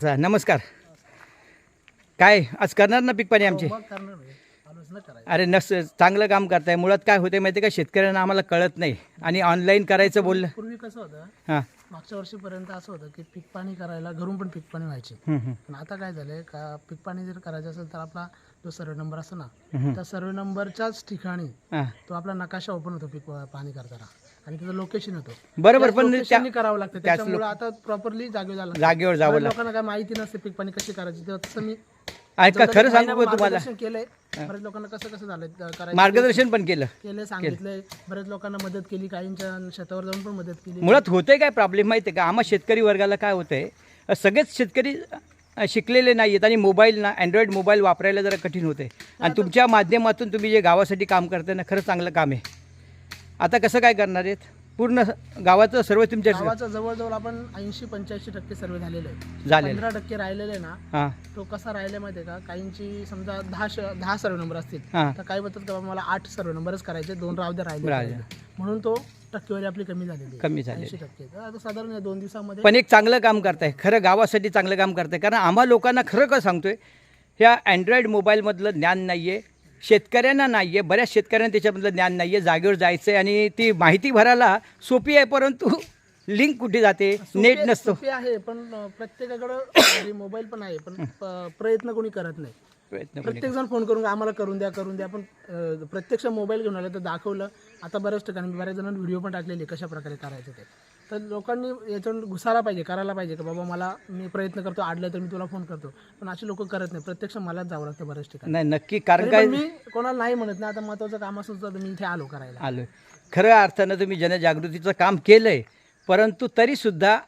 चा- नमस्कार. काय आज करणार ना पीक पाणी आमचे? आलोच न करायचं. अरे नस चांगलं काम करताय. मुळात काय होते माहिती का? शेतकऱ्यांना आम्हाला कळत नाही. आणि ऑनलाईन करायचं बोललं पूर्वी कसं होतं हां. मागच्या वर्षीपर्यंत असं होतं की पीक पाणी करायला घरून पण पीक पाणी व्हायचे. हं, हं, पण आता काय झालंय का पीक पाणी जर करायचं असेल तर आपला जो सर्वे नंबर असतो ना हं. त्या सर्वे नंबरच्याच ठिकाणी हां. तो आपला नकाशा ओपन होतो पीक पाणी करताना. आणि त्याचं लोकेशन होतं. बरोबर पण त्या करावं लागतं. त्याच त्याच्यामुळे आता प्रॉपरली जागेवर लागतं. जागेवर जावं लागतं. लोकांना काय माहिती नसते पीक पाणी कशी करायची. तेव्हा तसं मी ऐका खरं सांगू का तुम्हाला? मार्गदर्शन केलंय बऱ्याच लोकांना कसं कसं करायचं मार्गदर्शन पण केलं. केले. सांगितलंय. बऱ्याच लोकांना मदत केली काहींच्या शेतावर जाऊन पण मदत केली. मुळात होतंय काय प्रॉब्लेम माहिती आहे का? आम्हा शेतकरी वर्गाला काय होतंय? अ, सगळेच शेतकरी अ, शिकलेले नाही आहेत आणि मोबाईल ना अँड्रॉइड मोबाईल वापरायला जरा कठीण होते आणि तुमच्या माध्यमातून तुम्ही जे गावासाठी काम करताय ना खरं चांगलं काम आहे. आता कसं काय करणार आहेत? पूर्ण गावाचं सर्व तुमच्या गावाचा जवळजवळ आपण ऐंशी पंच्याऐंशी टक्के सर्वे झालेले आहे. झालेलं. पंधरा टक्के राहिलेले ना हां. तो कसा राहिला माहितीये का? काहींची समजा दहा श- दहा सर्वे नंबर असतील. हां. तर काही का बाबा मला आठ सर्वे नंबरच करायचे दोन राहू द्या राहिले राहिले. म्हणून तो टक्केवारी आपली कमी झालेली कमी. ऐंशी टक्के. तर आता साधारण या दोन दिवसामध्ये पण एक चांगलं काम करताय. खरं गावासाठी चांगलं काम करताय. कारण आम्हा लोकांना खरं का सांगतोय ह्या अँड्रॉइड मोबाईलमधलं ज्ञान नाही आहे शेतकऱ्यांना नाही आहे बऱ्याच शेतकऱ्यांना त्याच्यामधलं ज्ञान नाही आहे जागेवर जायचं आहे आणि ती माहिती भरायला सोपी आहे परंतु लिंक कुठे जाते? नेट नसतो. सोपे आहे पण प्रत्येकाकडं मोबाईल पण आहे पण प्रयत्न कोणी करत नाही. प्रयत्न प्रत्येक जण फोन करून आम्हाला करून द्या करून द्या. पण प्रत्यक्ष मोबाईल घेऊन आलं तर दाखवलं. आता बऱ्याच ठिकाणी बऱ्याच जणांनी व्हिडिओ पण टाकलेले कशा प्रकारे करायचं ते. तर लोकांनी याच्यावर घुसायला पाहिजे करायला पाहिजे की बाबा मला मी प्रयत्न करतो आडलं तर मी तुला फोन करतो. पण असे लोक करत नाही. प्रत्यक्ष मलाच जावं लागतं बऱ्याच ठिकाणी. नाही नक्की कारण काय मी कोणाला नाही म्हणत नाही आता महत्वाचं काम असं होतं तर मी इथे आलो करायला. आलोय खऱ्या अर्थानं तुम्ही जनजागृतीचं काम केलं आहे परंतु तरीसुद्धा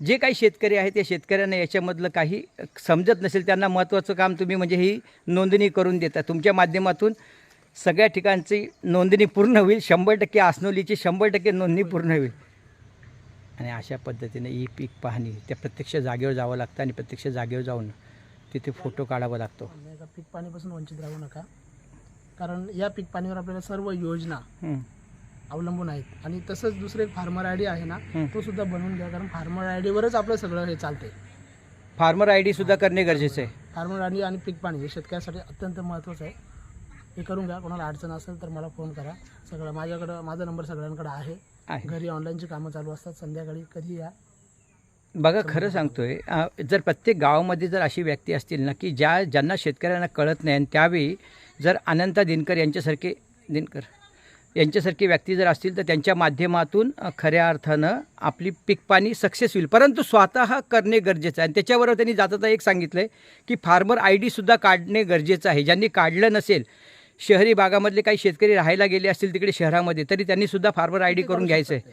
जे काही शेतकरी आहेत त्या शेतकऱ्यांना याच्यामधलं काही समजत नसेल. त्यांना महत्त्वाचं काम तुम्ही म्हणजे ही नोंदणी करून देता तुमच्या माध्यमातून सगळ्या ठिकाणची नोंदणी पूर्ण होईल. शंभर टक्के आसनोलीची शंभर टक्के नोंदणी पूर्ण होईल. आणि अशा पद्धतीने ई पीक पाहणी त्या प्रत्यक्ष जागेवर जावं लागतं आणि प्रत्यक्ष जागेवर जाऊन तिथे फोटो काढावा लागतो. पीक पाणीपासून वंचित राहू नका. कारण या पीक पाणीवर आपल्याला सर्व योजना हं. अवलंबून आहेत. आणि तसंच दुसरं एक फार्मर आय डी आहे ना हं. तो सुद्धा बनवून घ्या. कारण फार्मर आय डीवरच आपलं सगळं हे चालतंय. फार्मर आय डीसुद्धा करणे गरजेचं आहे. फार्मर आय डी आणि पीक पाणी हे शेतकऱ्यासाठी अत्यंत महत्त्वाचं आहे. हे करून घ्या. कोणाला अडचण असेल तर मला फोन करा. सगळं माझ्याकडं माझा नंबर सगळ्यांकडे आहे. आहे. घरी ऑनलाईनची कामं चालू असतात. संध्याकाळी कधी या? बघा खरं सांगतोय अ, जर प्रत्येक गावामध्ये जर अशी व्यक्ती असतील ना की ज्या ज्यांना शेतकऱ्यांना कळत नाही आणि त्यावेळी जर अनंता दिनकर यांच्यासारखे दिनकर यांच्यासारखी व्यक्ती जर असतील तर त्यांच्या माध्यमातून अ, खऱ्या अर्थानं आपली पीकपाणी सक्सेस होईल. परंतु स्वतः करणे गरजेचं आहे. आणि त्याच्याबरोबर त्यांनी जाता एक सांगितलं आहे की फार्मर आय डीसुद्धा काढणे गरजेचं आहे. ज्यांनी काढलं नसेल शहरी भागामधले काही शेतकरी राहायला गेले असतील तिकडे शहरामध्ये तरी त्यांनी सुद्धा फार्मर आय डी करून घ्यायचं. आहे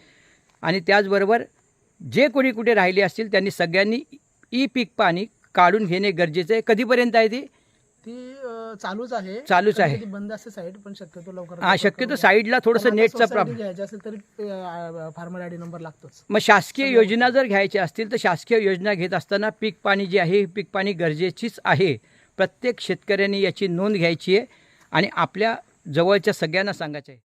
आणि त्याचबरोबर जे कोणी कुठे राहिले असतील त्यांनी सगळ्यांनी ई पीक पाणी काढून घेणे गरजेचं आहे. कधीपर्यंत आहे ती? ती चालूच आहे. चालूच आहे. बंद असते साईड पण शक्यतो लवकर हा शक्यतो साईडला थोडंसं नेटचा प्रॉब्लेम घ्यायची असेल तरी फार्मर आय डी नंबर लागतोच. मग शासकीय योजना जर घ्यायच्या असतील तर शासकीय योजना घेत असताना पीक पाणी जे आहे हे पीक पाणी गरजेचीच आहे. प्रत्येक शेतकऱ्यांनी याची नोंद घ्यायची आहे. आणि आपल्या जवळच्या सगळ्यांना सांगायचं आहे